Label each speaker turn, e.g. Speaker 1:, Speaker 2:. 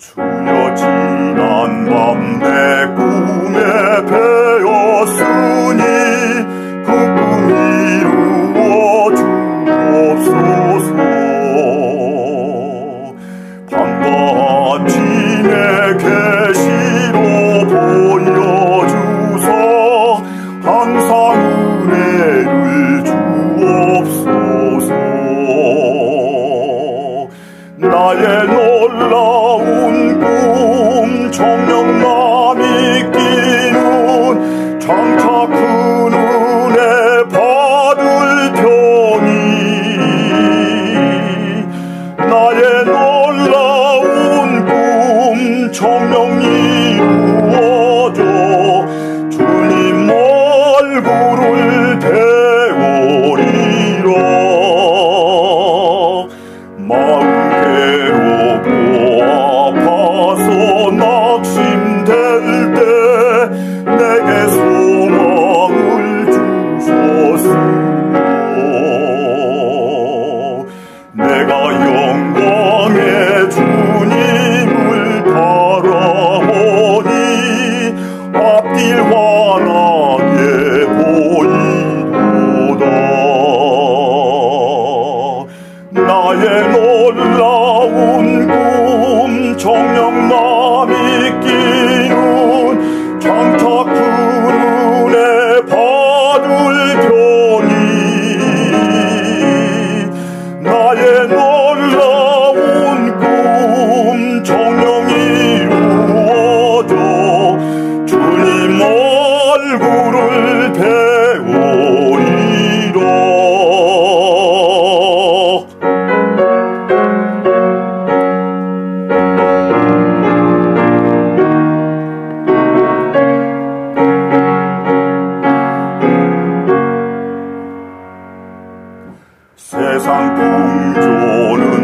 Speaker 1: 주여 지난 밤 내 꿈에 정령 이루어져 주님 얼굴을 배우리라 마음 괴롭고 앞길 환하게 보이도다. 나의 놀라운 꿈 정령남 이끼는 장차 푸른에 받을 세상 풍조는